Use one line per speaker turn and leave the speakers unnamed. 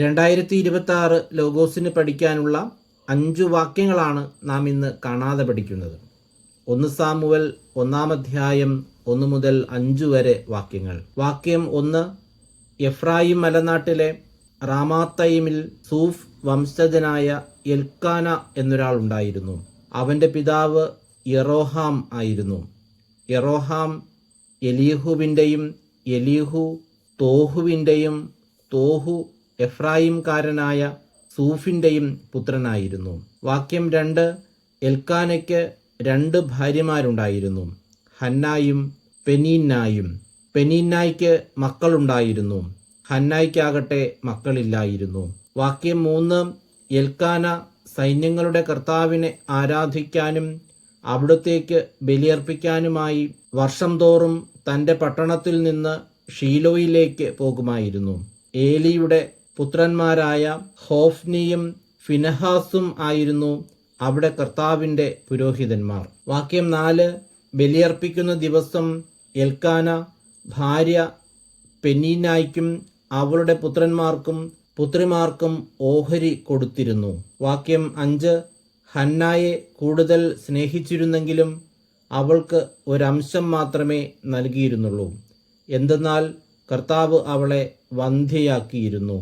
രണ്ടായിരത്തി ഇരുപത്തി ആറ് ലോഗോസിന് പഠിക്കാനുള്ള അഞ്ചു വാക്യങ്ങളാണ് നാം ഇന്ന് കാണാതെ പഠിക്കുന്നത് ഒന്ന് സാമുവൽ ഒന്നാം അധ്യായം ഒന്ന് മുതൽ അഞ്ചു വരെ വാക്യങ്ങൾ വാക്യം ഒന്ന് എഫ്രായിം മലനാട്ടിലെ റാമാത്തയിമിൽ സൂഫ് വംശജനായ എൽക്കാന എന്നൊരാൾ ഉണ്ടായിരുന്നു അവൻ്റെ പിതാവ് യറോഹാം ആയിരുന്നു യറോഹാം എലീഹുവിൻ്റെയും എലീഹു തോഹുവിൻ്റെയും തോഹു എഫ്രായിംകാരനായ സൂഫിൻ്റെയും പുത്രനായിരുന്നു വാക്യം രണ്ട് എൽക്കാനയ്ക്ക് രണ്ട് ഭാര്യമാരുണ്ടായിരുന്നു ഹന്നായും പെനീന്നായും പെനീന്നായ്ക്ക് മക്കളുണ്ടായിരുന്നു ഹന്നായ്ക്കാകട്ടെ മക്കളില്ലായിരുന്നു വാക്യം മൂന്ന് എൽക്കാന സൈന്യങ്ങളുടെ കർത്താവിനെ ആരാധിക്കാനും അവിടത്തേക്ക് ബലിയർപ്പിക്കാനുമായി വർഷം തോറും തൻ്റെ പട്ടണത്തിൽ നിന്ന് ഷീലോയിലേക്ക് പോകുമായിരുന്നു ഏലിയുടെ പുത്രന്മാരായ ഹോഫ്നിയും ഫിനഹാസും ആയിരുന്നു അവിടെ കർത്താവിൻ്റെ പുരോഹിതന്മാർ വാക്യം നാല് ബലിയർപ്പിക്കുന്ന ദിവസം എൽക്കാന ഭാര്യ പെനീനായ്ക്കും അവളുടെ പുത്രന്മാർക്കും പുത്രിമാർക്കും ഓഹരി കൊടുത്തിരുന്നു വാക്യം അഞ്ച് ഹന്നായെ കൂടുതൽ സ്നേഹിച്ചിരുന്നെങ്കിലും അവൾക്ക് ഒരംശം മാത്രമേ നൽകിയിരുന്നുള്ളൂ എന്തെന്നാൽ കർത്താവ് അവളെ വന്ധ്യയാക്കിയിരുന്നു